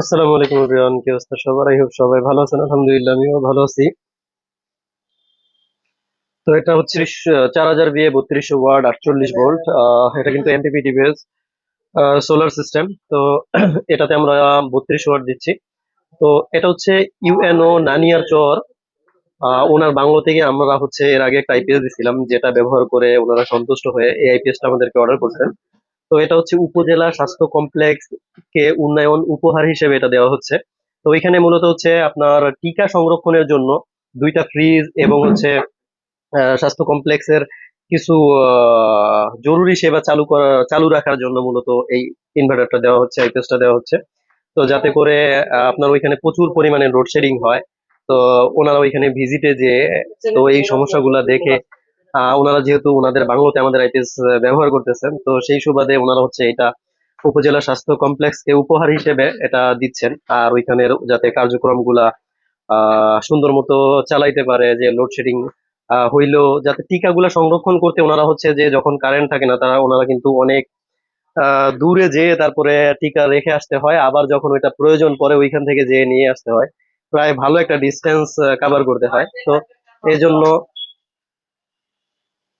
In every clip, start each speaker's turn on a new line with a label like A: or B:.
A: আসসালামু আলাইকুম এভরিওয়ান কি অবস্থা? সবার আই সবাই ভালো আছেন, আলহামদুলিল্লাহ আমিও ভালো আছি। তো এটা হচ্ছে চার হাজার বিয়ে বত্রিশশো ওয়ার্ড আটচল্লিশ ভোল্ট এটা কিন্তু এমপিপি ডিভাইস সোলার সিস্টেম তো এটাতে আমরা বত্রিশ ওয়াট দিচ্ছি। তো এটা হচ্ছে ইউএনও নানিয়ার চর ওনার বাংলো থেকে আমরা হচ্ছে এর আগে একটা আইপিএস দিছিলাম, যেটা ব্যবহার করে ওনারা সন্তুষ্ট হয়ে এই আইপিএসটা আমাদেরকে অর্ডার করছেন। তো এটা হচ্ছে উপজেলা স্বাস্থ্য কমপ্লেক্স কে উন্নয়ন উপহার হিসেবে এটা দেওয়া হচ্ছে। তো এখানে মূলত হচ্ছে আপনার টিকা সংরক্ষণের জন্য দুইটা ফ্রিজ এবং হচ্ছে স্বাস্থ্য কমপ্লেক্সের কিছু জরুরি সেবা চালু করা চালু রাখার জন্য মূলত এই ইনভার্টারটা দেওয়া হচ্ছে আইপিএসটা দেওয়া হচ্ছে। তো যাতে করে আপনার ওইখানে প্রচুর পরিমাণে লোডশেডিং হয়। তো ওনারা ওইখানে ভিজিটে যেয়ে তো এই সমস্যাগুলা দেখে ওনারা যেহেতু ওনাদের বাংলোতে আমাদের আইপিএস ব্যবহার করতেছেন, তো সেই সুবাদে ওনারা হচ্ছে এটা উপজেলা স্বাস্থ্য কমপ্লেক্সকে উপহার হিসেবে এটা দিচ্ছেন। আর ওইখানের যাতে কার্যক্রমগুলা সুন্দর মতো চালাইতে পারে, যে লোডশেডিং হইলেও যাতে টিকাগুলা সংরক্ষণ করতে ওনারা হচ্ছে যে যখন কারেন্ট থাকে না, তারা ওনারা কিন্তু অনেক দূরে যেয়ে তারপরে টিকা রেখে আসতে হয়। আবার যখন ওইটা প্রয়োজন পরে ওইখান থেকে যেয়ে নিয়ে আসতে হয়। প্রায় ভালো একটা ডিস্টেন্স কভার করতে হয়। তো এই জন্য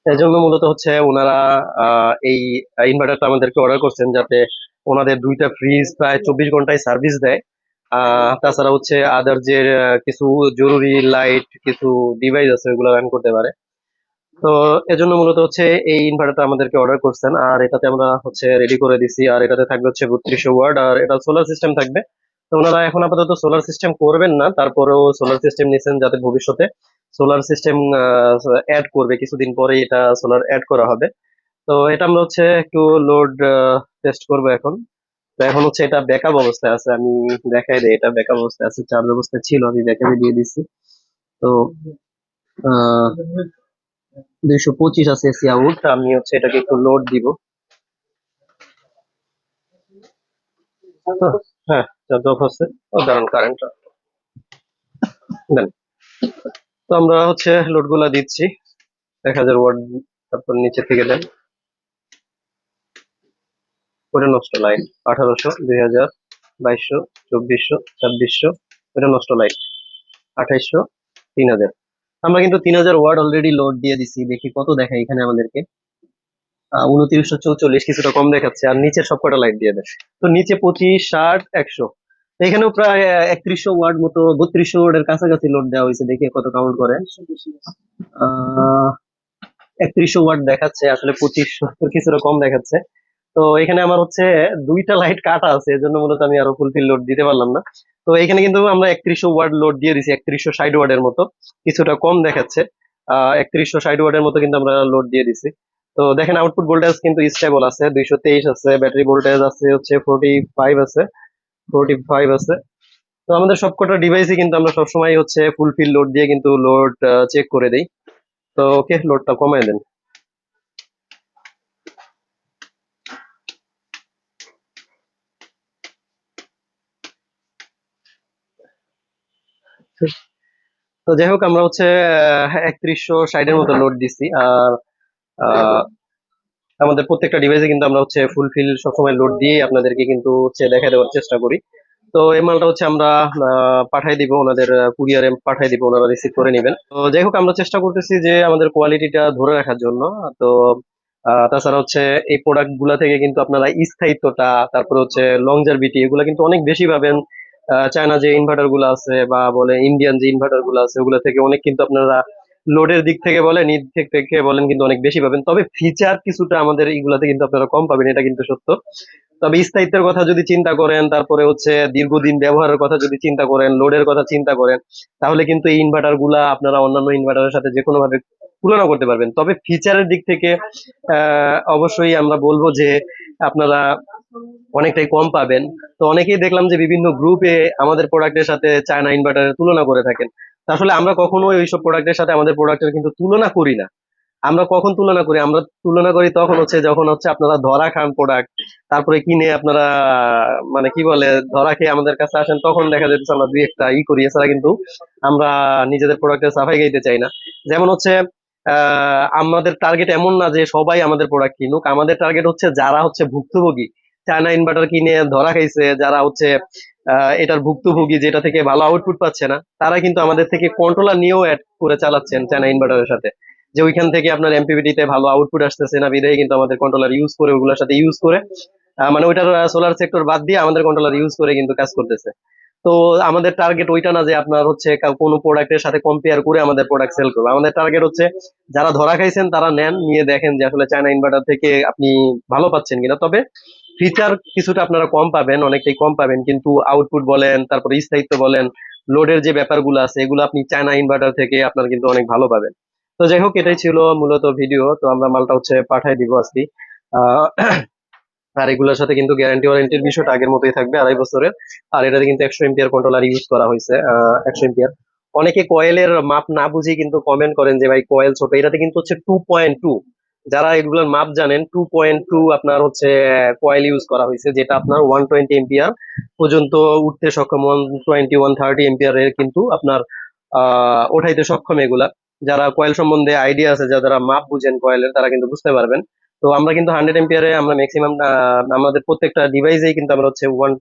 A: এই জন্য মূলত হচ্ছে ওনারা এই ইনভার্টারটা আমাদেরকে অর্ডার করছেন যাতে ওনাদের দুইটা ফ্রিজ প্রায় চব্বিশ ঘন্টায় সার্ভিস দেয়। তাছাড়া হচ্ছে আদার যে কিছু জরুরি লাইট কিছু ডিভাইস আছে, ওগুলো রান করতে পারে। তো এজন্য মূলত হচ্ছে এই ইনভার্টারটা আমাদেরকে অর্ডার করছেন। আর এটাতে আমরা হচ্ছে রেডি করে দিছি। আর এটাতে থাকবে হচ্ছে বত্রিশশো ওয়ার্ড আর এটা সোলার সিস্টেম থাকবে। তো ওনারা এখন আপাতত সোলার সিস্টেম করবেন না। তারপরেও সোলার সিস্টেম নিছেন যাতে ভবিষ্যতে। সোলার সিস্টেম অ্যাড করবে। কিছুদিন পরে এটা সোলার অ্যাড করা হবে। তো এটা আমরা হচ্ছে একটু লোড টেস্ট করব এখন। তো এখন হচ্ছে এটা ব্যাকআপ অবস্থায় আছে। আমি দেখাই দিই, এটা ব্যাকআপ অবস্থায় আছে। চার্জ অবস্থায় ছিল, আমি ব্যাকআপে দিয়ে দিছি। তো দুইশো পঁচিশ আছে এসি আউট। আমি হচ্ছে এটাকে একটু লোড দিব। হ্যাঁ অফ হচ্ছে ও দাঁড়ান কারেন্ট আমরা হচ্ছে লোডগুলা দিচ্ছি। এক হাজার ওয়াট, তারপর নিচে থেকে দেন। ওটা নষ্ট লাইট আঠারোশো, দুই হাজার, বাইশশো, চব্বিশশো, ছাব্বিশশো, ওটা নষ্ট লাইট আঠাইশশো, তিন হাজার। আমরা কিন্তু তিন হাজার ওয়ার্ড অলরেডি লোড দিয়ে দিছি। দেখি কত দেখায় এখানে আমাদেরকে। উনত্রিশশো চৌচল্লিশ, কিছুটা কম দেখাচ্ছে। আর নিচের সবকটা লাইট দিয়ে দেয়। তো নিচে পঁচিশ, ষাট, একশো। এখানেও প্রায় একত্রিশশো ওয়ার্ড মতো, বত্রিশশো ওয়াটের কাছাকাছি লোড দেওয়া হয়েছে, দেখি কত কাউন্ট করে। একত্রিশশো ওয়ার্ড দেখাচ্ছে, আসলে পঁচিশ, সত্তর কিছুটা কম দেখাচ্ছে। তো এখানে আমার হচ্ছে দুইটা লাইট কাটা আছে, এজন্য মূলত আমি আরও ফুলফিল লোড দিতে পারলাম না। তো এখানে কিন্তু আমরা একত্রিশশো ওয়ার্ড লোড দিয়ে দিছি, একত্রিশশো ষাট ওয়ার্ডের মতো, কিছুটা কম দেখাচ্ছে। আহ, একত্রিশশো ষাট ওয়ার্ডের মতো কিন্তু আমরা লোড দিয়ে দিছি। তো দেখেন আউটপুট ভোল্টেজ কিন্তু স্টেবল আছে, দুইশো তেইশ আছে ব্যাটারি ভোল্টেজ আছে, হচ্ছে ফোর্টি ফাইভ আছে। ফোর্টি ফাইভ আছে। তো আমাদের সবকটা ডিভাইসই কিন্তু আমরা সবসময় হচ্ছে ফুলফিল লোড দিয়ে কিন্তু লোড চেক করে দিই। তো ওকে লোডটা কমায় দেন। তো যাই হোক, আমরা হচ্ছে একত্রিশশো ষাটের মতো লোড দিছি আর আমাদের প্রত্যেকটা ডিভাইসে কিন্তু আমরা হচ্ছে ফুলফিল সবসময় লোড দিয়ে আপনাদেরকে কিন্তু হচ্ছে দেখা দেওয়ার চেষ্টা করি। তো এই মালটা হচ্ছে আমরা পাঠাই দিব, ওনাদের কুরিয়ারে পাঠাই দিব, ওনারা রিসিভ করে নেবেন। তো যাই হোক, আমরা চেষ্টা করতেছি যে আমাদের কোয়ালিটিটা ধরে রাখার জন্য। তো তাছাড়া হচ্ছে এই প্রোডাক্টগুলা থেকে কিন্তু আপনারা স্থায়িত্বটা, তারপরে হচ্ছে লংজারভিটি এগুলা কিন্তু অনেক বেশি পাবেন। চায়না যে ইনভার্টারগুলো আছে বা বলে ইন্ডিয়ান যে ইনভার্টারগুলো আছে, ওগুলা থেকে অনেক কিন্তু আপনারা লোডের দিক থেকে বলেন দিক থেকে বলেন কিন্তু অনেক বেশি পাবেন। তবে ফিচার কিছুটা আমাদের এইগুলাতে কিন্তু আপনারা কম পাবেন, এটা কিন্তু সত্য। তবে স্থায়িত্বের কথা যদি চিন্তা করেন, তারপরে হচ্ছে দীর্ঘদিন ব্যবহারের কথা যদি চিন্তা করেন লোডের কথা চিন্তা করেন, তাহলে কিন্তু এই ইনভার্টারগুলা আপনারা অন্যান্য ইনভার্টারের সাথে যে কোনো ভাবে তুলনা করতে পারবেন। তবে ফিচারের দিক থেকে অবশ্যই আমরা বলব যে আপনারা অনেকটাই কম পাবেন। তো অনেকেই দেখলাম যে বিভিন্ন গ্রুপে আমাদের প্রোডাক্টের সাথে চায়না ইনভার্টারের তুলনা করে থাকেন। আসলে আমরা কখনো ওইসব প্রোডাক্টের সাথে আমাদের প্রোডাক্টের কিন্তু তুলনা করি না। আমরা কখন তুলনা করি? আমরা তুলনা করি তখন হচ্ছে যখন হচ্ছে আপনারা ধরা খান প্রোডাক্ট তারপরে কিনে আপনারা মানে কি বলে, ধরা খেয়ে আমাদের কাছে আসেন, তখন দেখা যাচ্ছে আমরা দুই একটা ই করি। এছাড়া কিন্তু আমরা নিজেদের প্রোডাক্টের সাফাই গাইতে চাই না। যেমন হচ্ছে আমাদের টার্গেট এমন না যে সবাই আমাদের প্রোডাক্ট কিনুক। আমাদের টার্গেট হচ্ছে যারা হচ্ছে ভুক্তভোগী। চায়না ইনভার্টার কিনে ধরা খাইছে, যারা হচ্ছে এটার ভুক্তভোগী যেটা থেকে ভালো আউটপুট পাচ্ছে না, তারা কিন্তু আমাদের থেকে কন্ট্রোলার নিয়েও অ্যাড করে চালাচ্ছেন চায়না ইনভার্টারের সাথে। যে ওইখান থেকে আপনার এমপিভিটি তে ভালো আউটপুট আসতেছে না, বিধায় কিন্তু আমাদের কন্ট্রোলার ইউজ করে ওগুলোর সাথে ইউজ করে মানে ওইটার সোলার সেক্টর বাদ দিয়ে আমাদের কন্ট্রোলার ইউজ করে কিন্তু কাজ করতেছে। তো আমাদের টার্গেট ওইটা না যে আপনার হচ্ছে কোনো প্রোডাক্টের সাথে কম্পেয়ার করে আমাদের প্রোডাক্ট সেল করব। আমাদের টার্গেট হচ্ছে, যারা ধরা খাইছেন তারা নেন, নিয়ে দেখেন যে আসলে চায়না ইনভার্টার থেকে আপনি ভালো পাচ্ছেন কিনা। তবে ফিচার কিছুটা আপনারা কম পাবেন, অনেকটাই কম পাবেন, কিন্তু আউটপুট বলেন, তারপরে স্থায়িত্ব বলেন লোডের যে ব্যাপারগুলো আছে, এগুলো আপনি চায়না ইনভার্টার থেকে আপনার কিন্তু অনেক ভালো পাবেন। তো যাই হোক, এটাই ছিল মূলত ভিডিও তো আমরা মালটা হচ্ছে পাঠাই দিব আজকে। আর এগুলোর সাথে কিন্তু গ্যারান্টি ওয়ারেন্টির বিষয়টা আগের মতোই থাকবে, আড়াই বছরের। আর এটাতে কিন্তু একশো এম্পিয়ার কন্ট্রোলার ইউজ করা হয়েছে একশো এম্পিয়ার অনেকে কয়েলের মাপ না বুঝে কিন্তু কমেন্ট করেন যে, ভাই কয়েল ছোট। এটাতে কিন্তু হচ্ছে টু পয়েন্ট টু যারা এগুলোর মাপ জানেন টু পয়েন্ট টু আপনার হচ্ছে কয়েল ইউজ করা হয়েছে, যেটা আপনার ওয়ান টোয়েন্টি এম্পিয়ার পর্যন্ত উঠতে সক্ষম ওয়ান টোয়েন্টি ওয়ান থার্টি এম্পিয়ারের কিন্তু আপনার ওঠাইতে সক্ষম এগুলা। যারা কয়েল সম্বন্ধে আইডিয়া আছে যারা মাপ বুঝেন কয়েলের তারা কিন্তু বুঝতে পারবেন। তো আমরা কিন্তু হান্ড্রেড এম্পিয়ারে আমরা ম্যাক্সিমাম আমাদের প্রত্যেকটা ডিভাইসেই কিন্তু আমরা হচ্ছে ওয়ান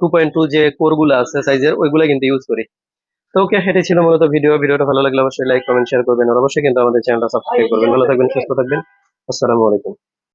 A: টু পয়েন্ট টু যে কোরগুলো আছে সাইজের ওইগুলো কিন্তু ইউজ করি। তো ওকে সেটাই ছিল মূলত ভিডিও ভিডিওটা ভালো লাগলে অবশ্যই লাইক কমেন্ট শেয়ার করবেন। আর অবশ্যই কিন্তু আমাদের চ্যানেলটা সাবস্ক্রাইব করবেন। ভালো থাকবেন সুস্থ থাকবেন। আসসালামু আলাইকুম।